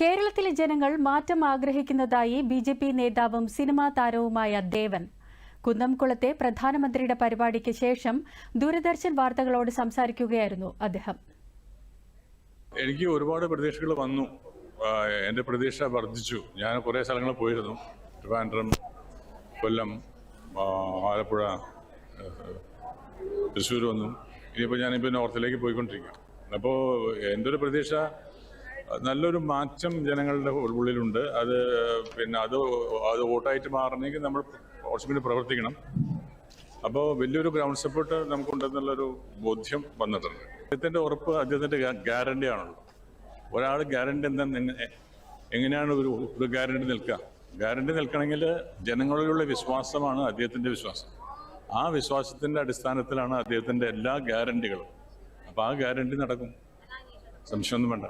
കേരളത്തിലെ ജനങ്ങൾ മാറ്റം ആഗ്രഹിക്കുന്നതായി ബി ജെ പി നേതാവും സിനിമാ താരവുമായ ദേവൻ. കുന്നംകുളത്തെ പ്രധാനമന്ത്രിയുടെ പരിപാടിക്ക് ശേഷം ദൂരദർശൻ വാർത്തകളോട് സംസാരിക്കുകയായിരുന്നു അദ്ദേഹം. എനിക്ക് ഒരുപാട് പ്രതീക്ഷകൾ വന്നു. എന്റെ പ്രതീക്ഷ വർദ്ധിച്ചു. ഞാൻ കുറേ സ്ഥലങ്ങൾ പോയിരുന്നു. ട്രിവാൻഡ്രം കൊല്ലം ആലപ്പുഴ തൃശ്ശൂർ വന്നു. ഇനിയിപ്പോൾ ഞാനിപ്പോൾ നോർത്തിലേക്ക് പോയിക്കൊണ്ടിരിക്കുകയാണ്. അപ്പോൾ എന്റെ ഒരു പ്രതീക്ഷ? നല്ലൊരു മാറ്റം ജനങ്ങളുടെ ഉള്ളിലുണ്ട്. അത് പിന്നെ അത് അത് വോട്ടായിട്ട് മാറണമെങ്കിൽ നമ്മൾ കുറച്ചും കൂടി പ്രവർത്തിക്കണം. അപ്പോൾ വലിയൊരു ഗ്രൗണ്ട് സപ്പോർട്ട് നമുക്കുണ്ടെന്നുള്ളൊരു ബോധ്യം വന്നിട്ടുണ്ട്. അദ്ദേഹത്തിന്റെ ഉറപ്പ് അദ്ദേഹത്തിന്റെ ഗ്യാരണ്ടി ആണല്ലോ ഒരാൾ ഗ്യാരണ്ടി എന്താ എങ്ങനെയാണ് ഒരു ഒരു ഗ്യാരണ്ടി നിൽക്കുക? ഗ്യാരണ്ടി നിൽക്കണമെങ്കിൽ ജനങ്ങളിലുള്ള വിശ്വാസമാണ് അദ്ദേഹത്തിന്റെ വിശ്വാസം. ആ വിശ്വാസത്തിന്റെ അടിസ്ഥാനത്തിലാണ് അദ്ദേഹത്തിന്റെ എല്ലാ ഗ്യാരണ്ടികളും അപ്പോൾ ആ ഗ്യാരണ്ടി നടക്കും. സംശയമൊന്നും വേണ്ട.